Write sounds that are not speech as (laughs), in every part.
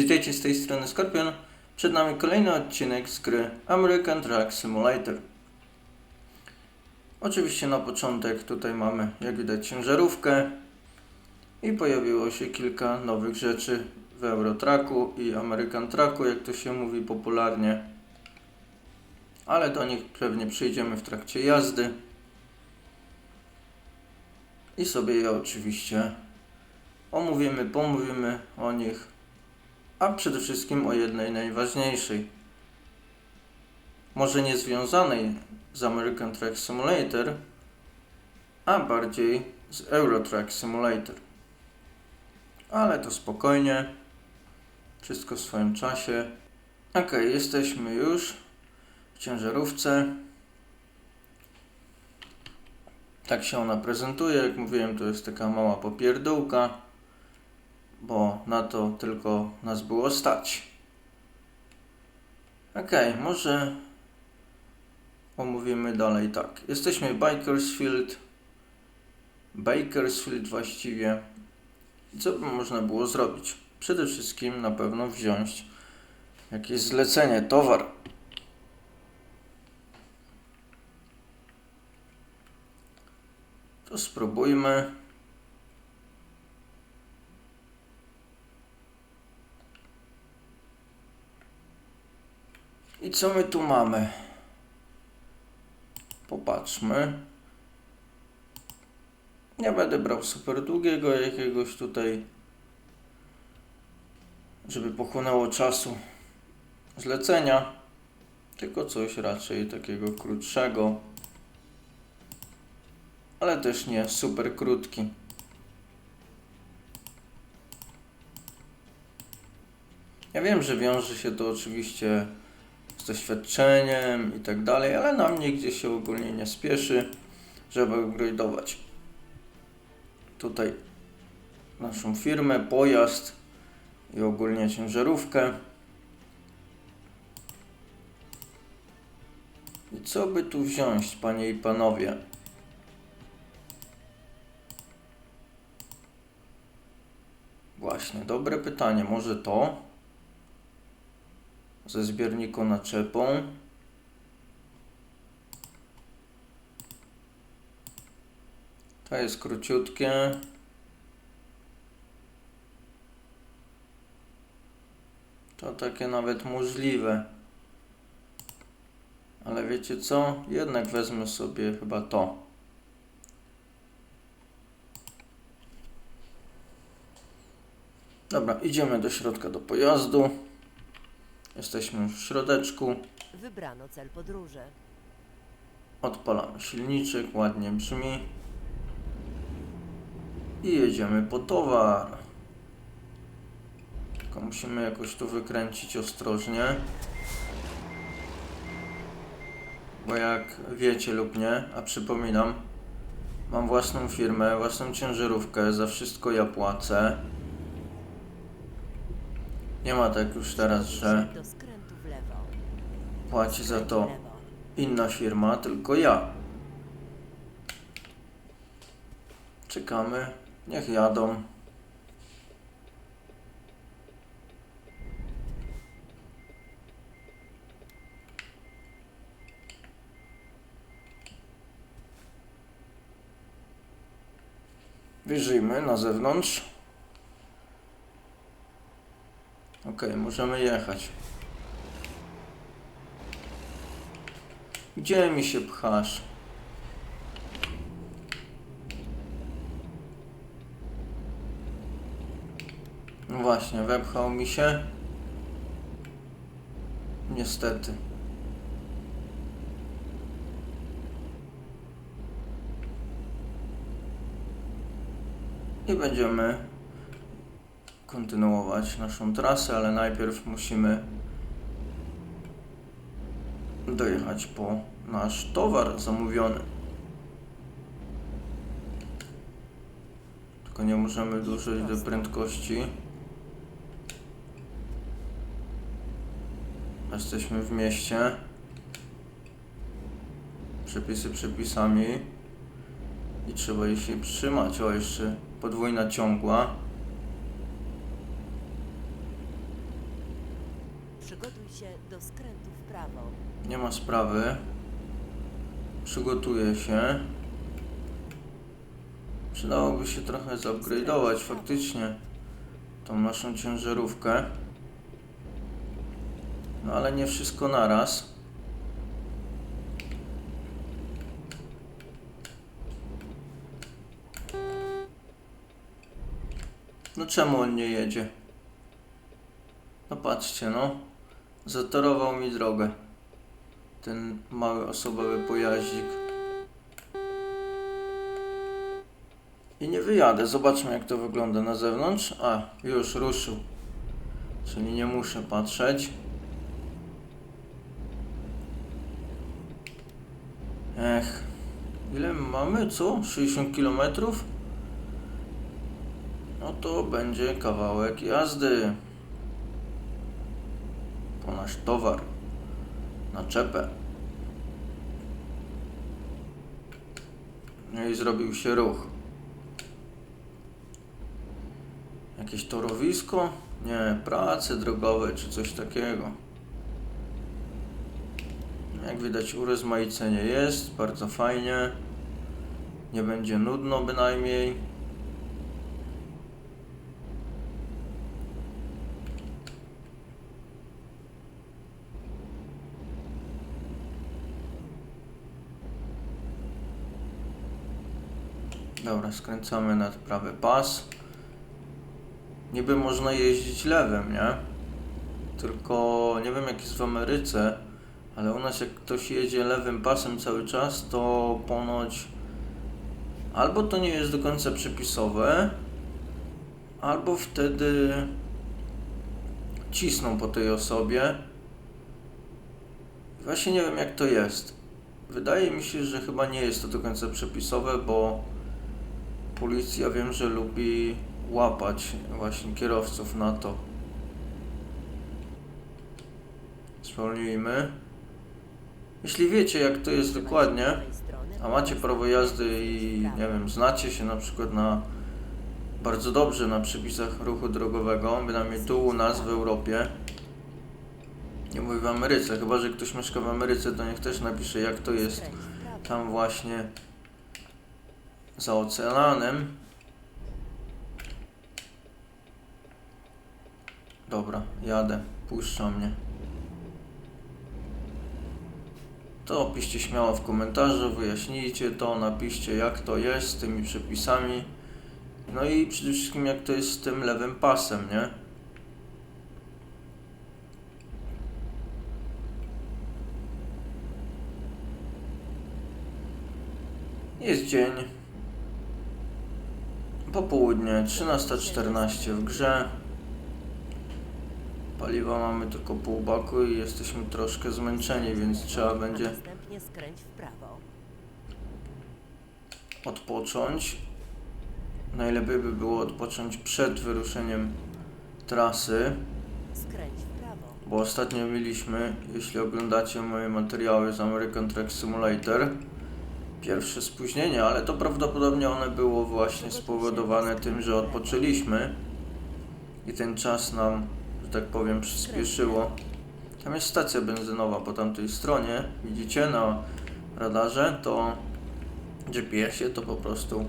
Witajcie z tej strony Skorpion. Przed nami kolejny odcinek z gry American Truck Simulator. Oczywiście na początek tutaj mamy, jak widać, ciężarówkę i pojawiło się kilka nowych rzeczy w Eurotraku i American Trucku, jak to się mówi popularnie. Ale do nich pewnie przyjdziemy w trakcie jazdy. I sobie je oczywiście omówimy, pomówimy o nich, a przede wszystkim o jednej najważniejszej. Może nie związanej z American Truck Simulator, a bardziej z Euro Truck Simulator. Ale to spokojnie, wszystko w swoim czasie. Ok, jesteśmy już w ciężarówce. Tak się ona prezentuje. Jak mówiłem, to jest taka mała popierdółka, bo na to tylko nas było stać. Ok, może omówimy dalej tak. Jesteśmy Bakersfield. Bakersfield właściwie. Co by można było zrobić? Przede wszystkim na pewno wziąć jakieś zlecenie, towar. To spróbujmy. I co my tu mamy? Popatrzmy. Nie będę brał super długiego jakiegoś tutaj, żeby pochłonęło czasu zlecenia, tylko coś raczej takiego krótszego ale też nie super krótki. Ja wiem, że wiąże się to oczywiście doświadczeniem i tak dalej, ale na mnie gdzieś się ogólnie nie spieszy, żeby upgrade'ować tutaj naszą firmę, pojazd i ogólnie ciężarówkę. I co by tu wziąć, panie i panowie? Właśnie, dobre pytanie. Może to? Ze zbiorniku naczepą. To jest króciutkie. To takie nawet możliwe. Ale wiecie co? Jednak wezmę sobie chyba to. Dobra, idziemy do środka do pojazdu. Jesteśmy w środeczku. Wybrano cel podróży. Odpalamy silniczek, ładnie brzmi. I jedziemy po towar. Tylko musimy jakoś tu wykręcić ostrożnie. Bo jak wiecie lub nie, a przypominam, mam własną firmę, własną ciężarówkę, za wszystko ja płacę. Nie ma tak już teraz, że płaci za to inna firma, tylko ja. Czekamy, niech jadą. Wyjrzyjmy na zewnątrz. Ok, możemy jechać. Gdzie mi się pchasz? No właśnie, wepchał mi się. Niestety. I będziemy kontynuować naszą trasę, ale najpierw musimy dojechać po nasz towar zamówiony. Tylko nie możemy dłużyć do prędkości. Jesteśmy w mieście. Przepisy przepisami. I trzeba ich się trzymać. O, jeszcze podwójna ciągła. Się do skrętu w prawo. Nie ma sprawy. Przygotuję się. Przydałoby się trochę zupgrade'ować faktycznie tą naszą ciężarówkę. No ale nie wszystko naraz. No czemu on nie jedzie? No patrzcie no. Zatorował mi drogę ten mały osobowy pojaździk. I nie wyjadę. Zobaczmy jak to wygląda na zewnątrz. A, już ruszył. Czyli nie muszę patrzeć. Ech. Ile mamy? Co? 60 km? No to będzie kawałek jazdy. Nasz towar na czepę. No i zrobił się ruch. Jakieś torowisko? Nie, prace drogowe czy coś takiego. Jak widać urozmaicenie jest, bardzo fajnie. Nie będzie nudno bynajmniej. Dobra, skręcamy na prawy pas. Niby można jeździć lewym, nie? Tylko nie wiem jak jest w Ameryce, ale u nas jak ktoś jedzie lewym pasem cały czas, to ponoć albo to nie jest do końca przepisowe, albo wtedy cisną po tej osobie. Właśnie nie wiem jak to jest. Wydaje mi się, że chyba nie jest to do końca przepisowe, bo policja wiem, że lubi łapać właśnie kierowców na to. Zwolnijmy. Jeśli wiecie jak to jest dokładnie, a macie prawo jazdy i nie wiem, znacie się na przykład na bardzo dobrze na przepisach ruchu drogowego, bynajmniej tu u nas w Europie. Nie mówię w Ameryce, chyba że ktoś mieszka w Ameryce, to niech też napisze jak to jest tam właśnie za oceanem. Dobra, jadę, puszcza mnie. To piszcie śmiało w komentarzu, wyjaśnijcie to, napiszcie jak to jest z tymi przepisami. No i przede wszystkim jak to jest z tym lewym pasem, nie? Jest dzień. Popołudnie, 13.14 w grze. Paliwa mamy tylko pół baku i jesteśmy troszkę zmęczeni, więc trzeba będzie następnie skręć w prawo. odpocząć. Najlepiej by było odpocząć przed wyruszeniem trasy, Skręć w prawo. bo ostatnio mieliśmy, jeśli oglądacie moje materiały z American Truck Simulator, pierwsze spóźnienie, ale to prawdopodobnie one było właśnie spowodowane tym, że odpoczęliśmy i ten czas nam, że tak powiem, przyspieszyło. Tam jest stacja benzynowa po tamtej stronie, widzicie na radarze, to GPS-ie to po prostu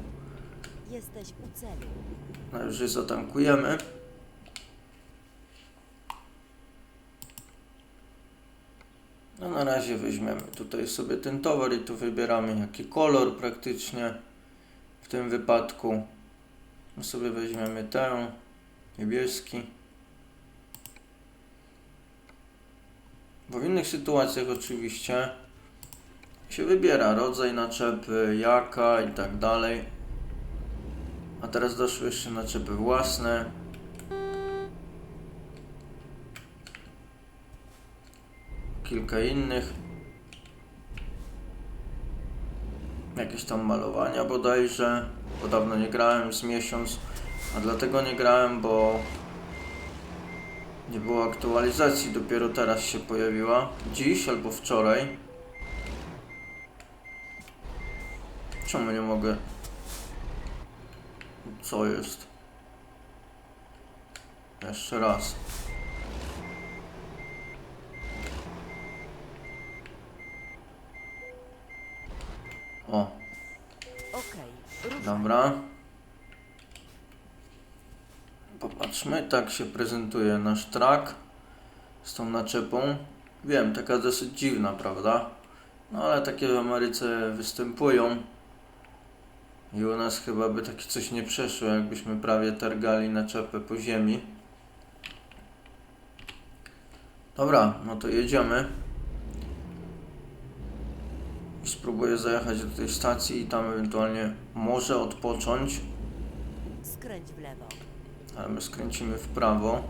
Jesteś u celu. Najwyżej zatankujemy. No na razie weźmiemy tutaj sobie ten towar i tu wybieramy jaki kolor praktycznie w tym wypadku. Sobie weźmiemy tę, niebieski. Bo w innych sytuacjach oczywiście się wybiera rodzaj naczepy, jaka i tak dalej. A teraz doszły jeszcze naczepy własne. Kilka innych. Jakieś tam malowania bodajże. Bo dawno nie grałem, z miesiąc. A dlatego nie grałem, bo nie było aktualizacji. Dopiero teraz się pojawiła. Dziś albo wczoraj. Czemu nie mogę co jest? Jeszcze raz. Dobra. Popatrzmy, tak się prezentuje nasz track z tą naczepą. Wiem, taka dosyć dziwna, prawda? No ale takie w Ameryce występują. I u nas chyba by takie coś nie przeszło, jakbyśmy prawie targali naczepę po ziemi. Dobra, no to jedziemy. Spróbuję zajechać do tej stacji i tam ewentualnie może odpocząć, Skręć w lewo. ale my skręcimy w prawo.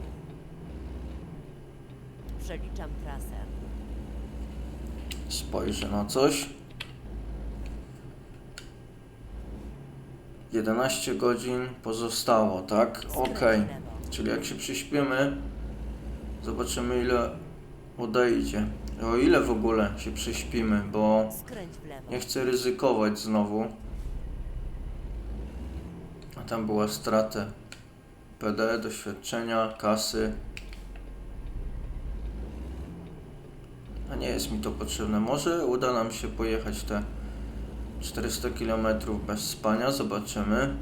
Przeliczam trasę. Spojrzę na coś. 11 godzin pozostało, tak? Lewo. Czyli jak się przyśpimy, zobaczymy ile odejdzie. O ile w ogóle się prześpimy, bo Skręć w lewo. nie chcę ryzykować znowu. A tam była strata PD, doświadczenia, kasy. A nie jest mi to potrzebne. Może uda nam się pojechać te 400 km bez spania, zobaczymy.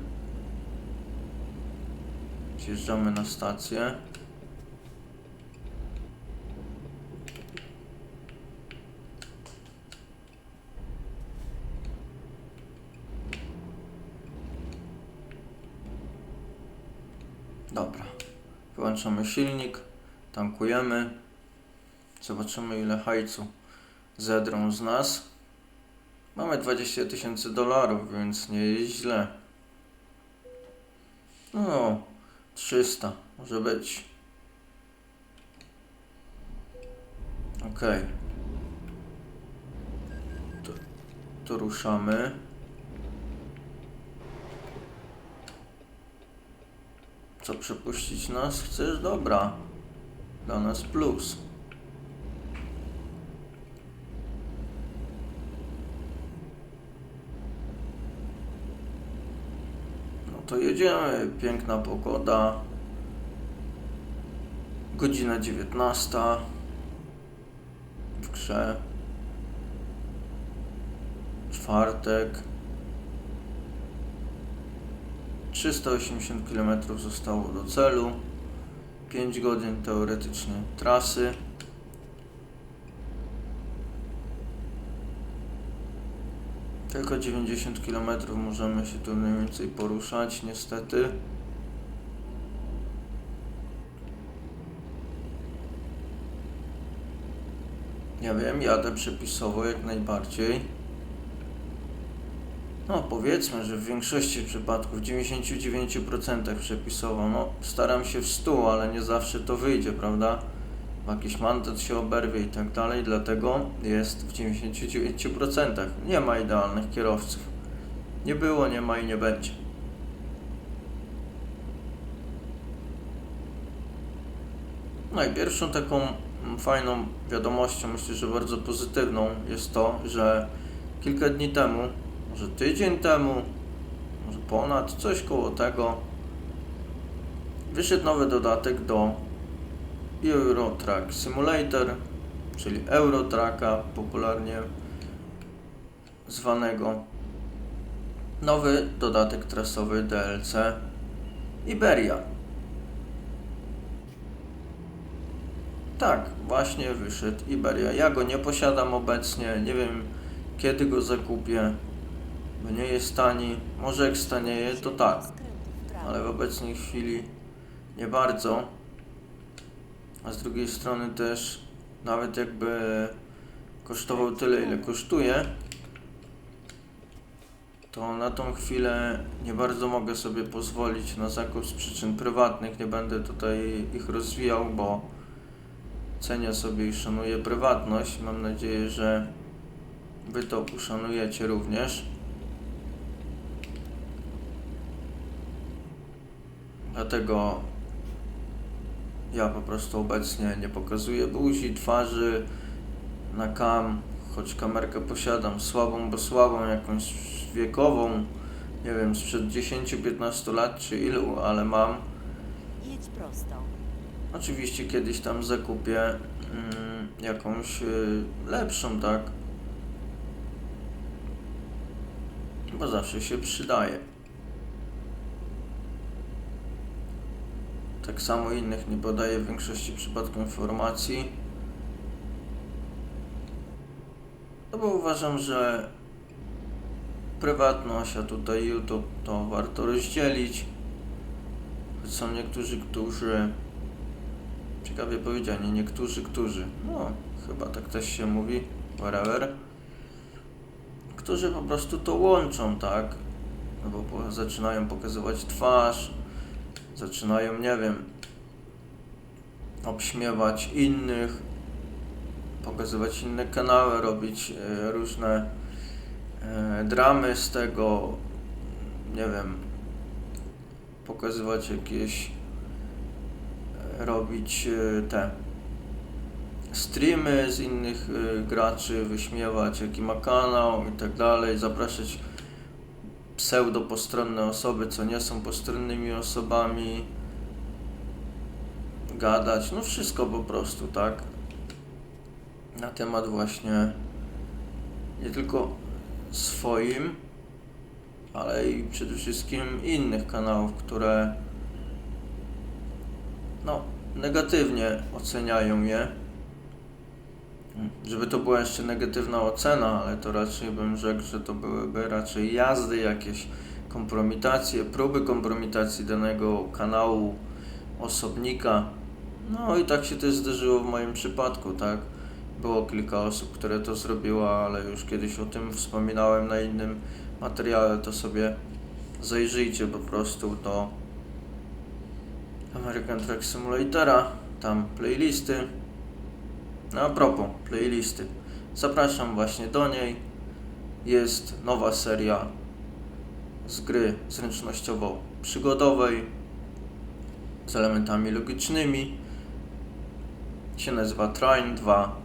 Zjeżdżamy na stację. Dobra. Wyłączamy silnik, tankujemy. Zobaczymy ile hajcu zedrą z nas. Mamy 20 tysięcy dolarów, więc nie jest źle. No, 300 może być. Okej. To, to ruszamy. Co przepuścić nas chcesz? Dobra. Dla nas plus. No to jedziemy. Piękna pogoda. Godzina 19. W grze. Czwartek. 380 km zostało do celu. 5 godzin teoretycznie trasy. Tylko 90 km możemy się tu mniej więcej poruszać, niestety. Ja wiem, jadę przepisowo jak najbardziej. No, powiedzmy, że w większości przypadków, w 99% przepisowo, no, staram się w 100, ale nie zawsze to wyjdzie, prawda? Jakiś mandat się oberwie i tak dalej, dlatego jest w 99%. Nie ma idealnych kierowców. Nie było, nie ma i nie będzie. No i pierwszą taką fajną wiadomością, myślę, że bardzo pozytywną jest to, że kilka dni temu, może tydzień temu, może ponad, coś koło tego, wyszedł nowy dodatek do Euro Truck Simulator, czyli Eurotracka popularnie zwanego. Nowy dodatek trasowy DLC Iberia. Tak, właśnie wyszedł Iberia. Ja go nie posiadam obecnie, nie wiem kiedy go zakupię, bo nie jest tani. Może jak stanieje, to tak, ale w obecnej chwili nie bardzo. A z drugiej strony też, nawet jakby kosztował tyle, ile kosztuje, to na tą chwilę nie bardzo mogę sobie pozwolić na zakup z przyczyn prywatnych. Nie będę tutaj ich rozwijał, bo cenię sobie i szanuję prywatność. Mam nadzieję, że Wy to uszanujecie również. Dlatego ja po prostu obecnie nie pokazuję buzi, twarzy na kam, choć kamerkę posiadam słabą, bo słabą, jakąś wiekową, nie wiem, sprzed 10-15 lat czy ilu, ale mam. Jedź prosto. Oczywiście kiedyś tam zakupię mm, jakąś y, lepszą, tak? Bo zawsze się przydaje. Tak samo innych nie podaję w większości przypadków informacji. No bo uważam, że prywatność, a tutaj YouTube to warto rozdzielić. Choć są niektórzy, którzy ciekawie powiedziane, niektórzy, którzy, no chyba tak też się mówi, whatever, którzy po prostu to łączą, tak? No bo zaczynają pokazywać twarz, zaczynają, nie wiem, obśmiewać innych, pokazywać inne kanały, robić e, różne e, dramy z tego, nie wiem, pokazywać jakieś, e, robić te streamy z innych graczy, wyśmiewać jaki ma kanał i tak dalej, zapraszać pseudo postronne osoby, co nie są postronnymi osobami, gadać, no wszystko po prostu, tak? Na temat właśnie nie tylko swoim, ale i przede wszystkim innych kanałów, które no, negatywnie oceniają je. Żeby to była jeszcze negatywna ocena, ale to raczej bym rzekł, że to byłyby raczej jazdy, jakieś kompromitacje, próby kompromitacji danego kanału, osobnika. No i tak się też zdarzyło w moim przypadku, tak? Było kilka osób, które to zrobiło, ale już kiedyś o tym wspominałem na innym materiale, to sobie zajrzyjcie po prostu do American Truck Simulatora, tam playlisty. A propos playlisty, zapraszam właśnie do niej. Jest nowa seria z gry zręcznościowo-przygodowej z elementami logicznymi. Się nazywa Trine 2.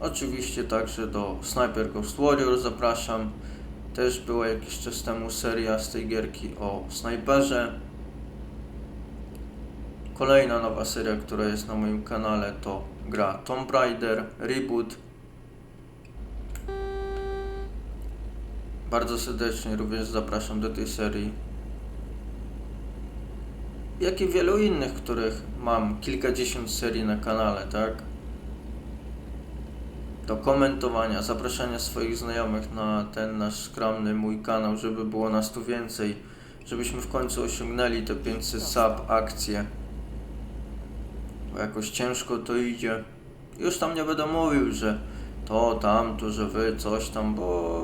Oczywiście także do Sniper Ghost Warrior zapraszam. Też była jakiś czas temu seria z tej gierki o snajperze. Kolejna nowa seria, która jest na moim kanale to gra Tomb Raider Reboot. Bardzo serdecznie również zapraszam do tej serii. Jak i wielu innych, których mam kilkadziesiąt serii na kanale, tak? Do komentowania, zapraszania swoich znajomych na ten nasz skromny mój kanał, żeby było nas tu więcej, żebyśmy w końcu osiągnęli te 500 sub akcje jakoś ciężko to idzie. Już tam nie będę mówił, że to, tamto, że wy, coś tam, bo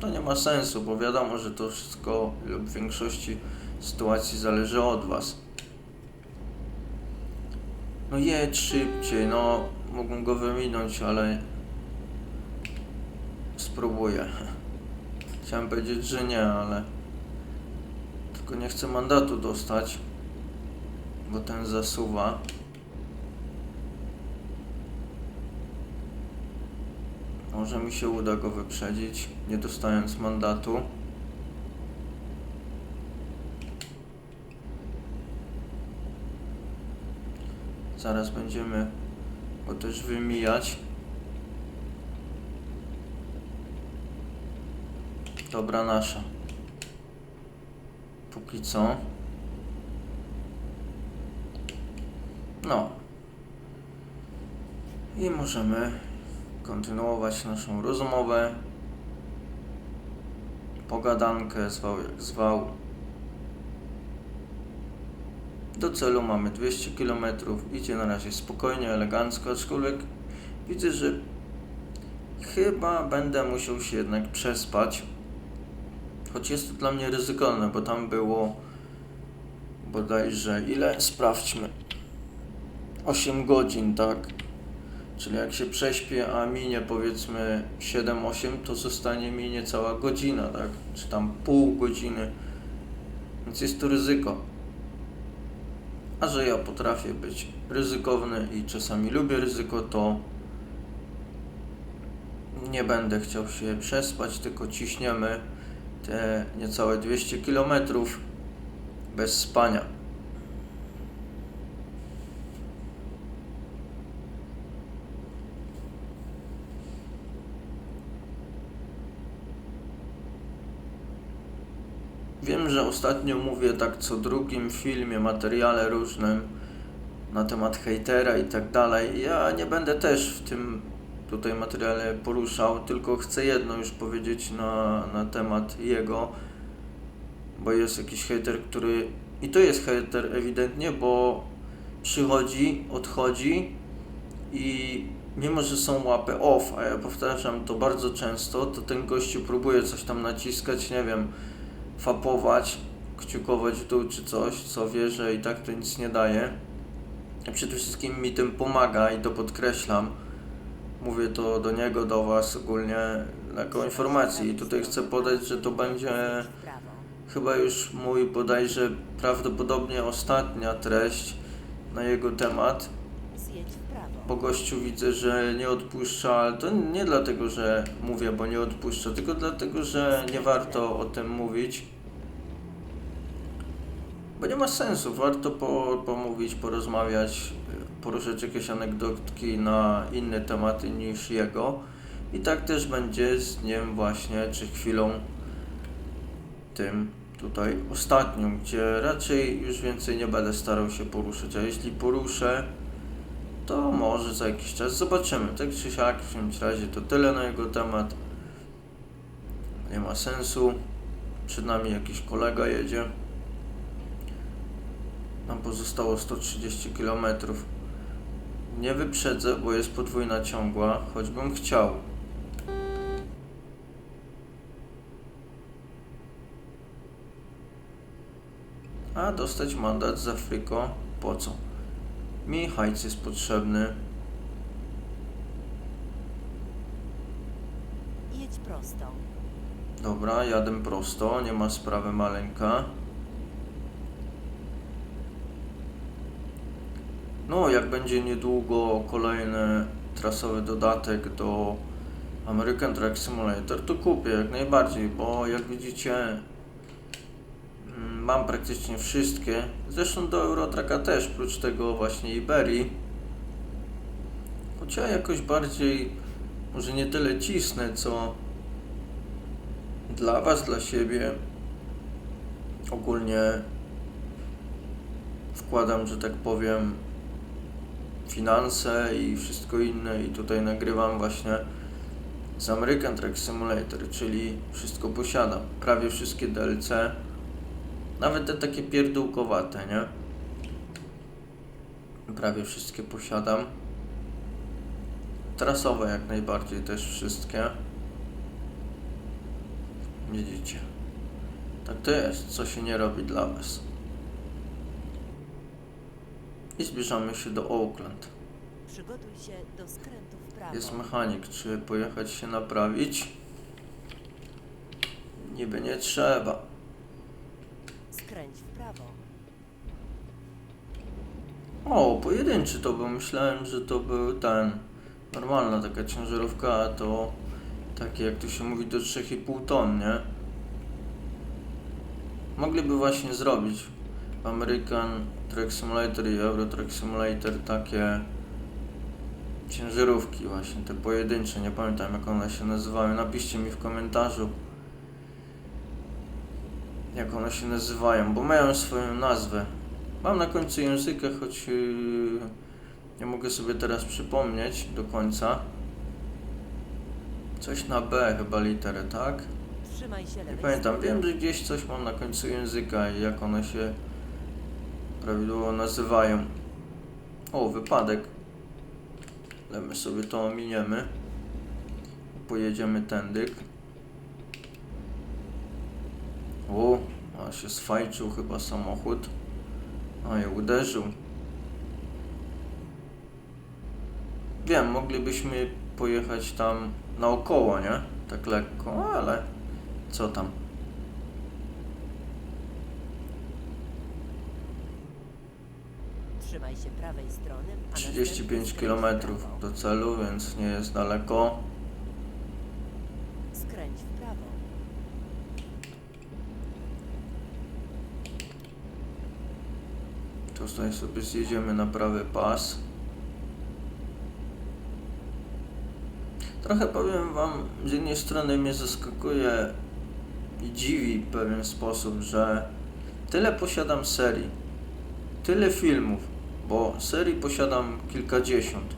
to nie ma sensu, bo wiadomo, że to wszystko lub w większości sytuacji zależy od was. No jedź szybciej, no mógłbym go wyminąć, ale spróbuję. (laughs) Chciałem powiedzieć, że nie, ale tylko nie chcę mandatu dostać, bo ten zasuwa. Może mi się uda go wyprzedzić, nie dostając mandatu. Zaraz będziemy go też wymijać. Dobra nasza. Póki co. No. I możemy kontynuować naszą rozmowę, pogadankę, zwał jak zwał. Do celu mamy 200 km, idzie na razie spokojnie, elegancko, aczkolwiek widzę, że chyba będę musiał się jednak przespać. Choć jest to dla mnie ryzykowne, bo tam było bodajże ile? Sprawdźmy. 8 godzin, tak? Czyli jak się prześpię, a minie powiedzmy 7-8, to zostanie mi niecała godzina, tak? Czy tam pół godziny. Więc jest to ryzyko. A że ja potrafię być ryzykowny i czasami lubię ryzyko, to nie będę chciał się przespać, tylko ciśniemy te niecałe 200 km bez spania. Wiem, że ostatnio mówię tak co drugim filmie, materiale różnym na temat hejtera i tak dalej. Ja nie będę też w tym tutaj materiale poruszał, tylko chcę jedno już powiedzieć na, na temat jego, bo jest jakiś hejter, który i to jest hejter ewidentnie, bo przychodzi, odchodzi i mimo, że są łapy off, a ja powtarzam to bardzo często, to ten gościu próbuje coś tam naciskać, nie wiem, fapować, kciukować w dół czy coś, co wie, że i tak to nic nie daje. Przede wszystkim mi tym pomaga i to podkreślam. Mówię to do niego, do Was ogólnie jako informacji i tutaj chcę podać, że to będzie chyba już mój bodajże prawdopodobnie ostatnia treść na jego temat. Po gościu widzę, że nie odpuszcza, ale to nie dlatego, że mówię, bo nie odpuszcza, tylko dlatego, że nie warto o tym mówić. Bo nie ma sensu, warto po, pomówić, porozmawiać, poruszyć jakieś anegdotki na inne tematy niż jego. I tak też będzie z dniem właśnie, czy chwilą tym tutaj ostatnią, gdzie raczej już więcej nie będę starał się poruszyć, a jeśli poruszę, to może za jakiś czas zobaczymy. Tak czy siak, w każdym razie to tyle na jego temat. Nie ma sensu. Przed nami jakiś kolega jedzie. Nam pozostało 130 km. Nie wyprzedzę, bo jest podwójna ciągła, choćbym chciał. A dostać mandat za fryko po co? Mi hajc jest potrzebny. Jedź prosto. Dobra, jadę prosto, nie ma sprawy maleńka. No, jak będzie niedługo kolejny trasowy dodatek do American Truck Simulator, to kupię jak najbardziej, bo jak widzicie mam praktycznie wszystkie. Zresztą do Eurotracka też, prócz tego właśnie Iberii. Choć ja jakoś bardziej, może nie tyle cisnę, co dla Was, dla siebie ogólnie wkładam, że tak powiem, finanse i wszystko inne i tutaj nagrywam właśnie z American Truck Simulator, czyli wszystko posiadam, prawie wszystkie DLC, nawet te takie pierdółkowate, nie? Prawie wszystkie posiadam. Trasowe jak najbardziej też wszystkie. Widzicie. Tak to jest, co się nie robi dla Was. I zbliżamy się do Oakland. Przygotuj się do skrętu w prawo. Jest mechanik, czy pojechać się naprawić? Niby nie trzeba. Skręć w prawo. O, pojedynczy to był. Myślałem, że to był ten. Normalna taka ciężarówka, a to takie jak to się mówi do 3,5 ton, nie? Mogliby właśnie zrobić American Truck Simulator i Euro Truck Simulator takie ciężarówki właśnie, te pojedyncze, nie pamiętam jak one się nazywają. Napiszcie mi w komentarzu jak one się nazywają, bo mają swoją nazwę. Mam na końcu języka, choć yy, nie mogę sobie teraz przypomnieć do końca. Coś na B chyba literę, tak? Nie pamiętam, wiem, że gdzieś coś mam na końcu języka i jak one się prawidłowo nazywają. O, wypadek. Ale my sobie to ominiemy. Pojedziemy tędy. O, a się sfajczył chyba samochód. A je uderzył. Wiem, moglibyśmy pojechać tam naokoło, nie? Tak lekko, ale co tam? Trzymaj się prawej strony. a 35 następnie km do celu, więc nie jest daleko. Skręć w prawo. Tutaj sobie zjedziemy na prawy pas. Trochę powiem Wam, z jednej strony mnie zaskakuje i dziwi w pewien sposób, że tyle posiadam serii, tyle filmów, bo serii posiadam kilkadziesiąt.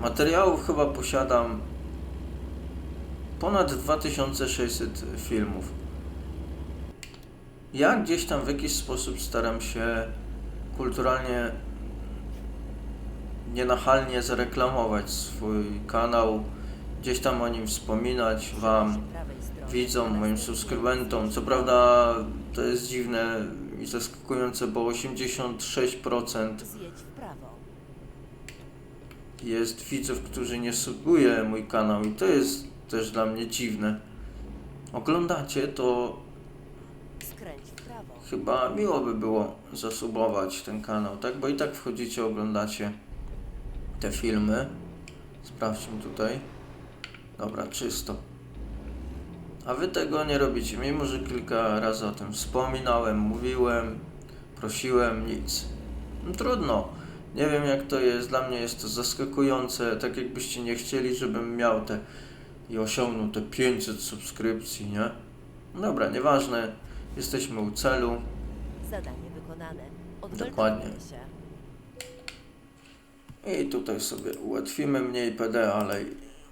Materiałów chyba posiadam ponad 2600 filmów. Ja gdzieś tam w jakiś sposób staram się kulturalnie, nienachalnie zareklamować swój kanał, gdzieś tam o nim wspominać Wam, widzom, moim subskrybentom. Co prawda to jest dziwne i zaskakujące, bo 86% Zjedź w prawo. jest widzów, którzy nie subuje mój kanał i to jest też dla mnie dziwne. Oglądacie, to. Chyba miło by było zasubować ten kanał, tak? Bo i tak wchodzicie, oglądacie te filmy. Sprawdźmy tutaj. Dobra, czysto. A wy tego nie robicie, mimo że kilka razy o tym wspominałem, mówiłem, prosiłem, nic. No trudno. Nie wiem jak to jest, dla mnie jest to zaskakujące, tak jakbyście nie chcieli, żebym miał te i osiągnął te 500 subskrypcji, nie? Dobra, nieważne, jesteśmy u celu. Zadanie wykonane. Dokładnie. Się. I tutaj sobie ułatwimy mniej PD, ale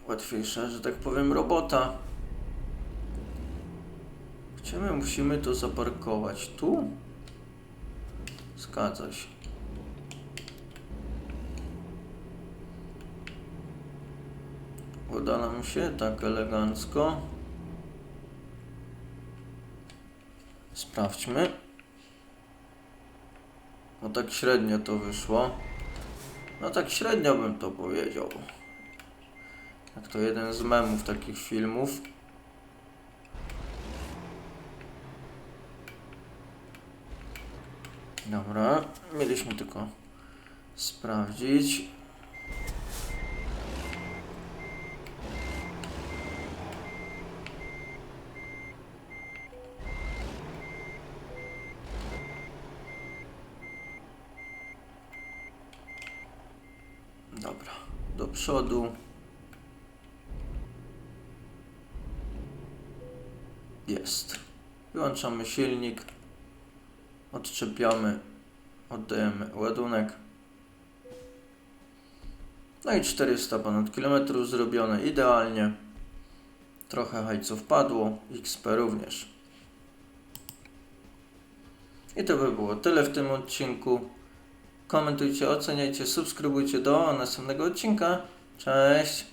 łatwiejsza, że tak powiem, robota. Gdzie my musimy to zaparkować? Tu? Zgadza się. Uda nam się tak elegancko. Sprawdźmy. No tak średnio to wyszło. No tak średnio bym to powiedział. Jak to jeden z memów takich filmów. Dobra, mieliśmy tylko sprawdzić. Dobra, do przodu. Jest. Wyłączamy silnik. Odczepiamy. Oddajemy ładunek. No i 400 ponad kilometrów zrobione idealnie. Trochę hajców padło, XP również. I to by było tyle w tym odcinku. Komentujcie, oceniajcie, subskrybujcie do następnego odcinka. Cześć!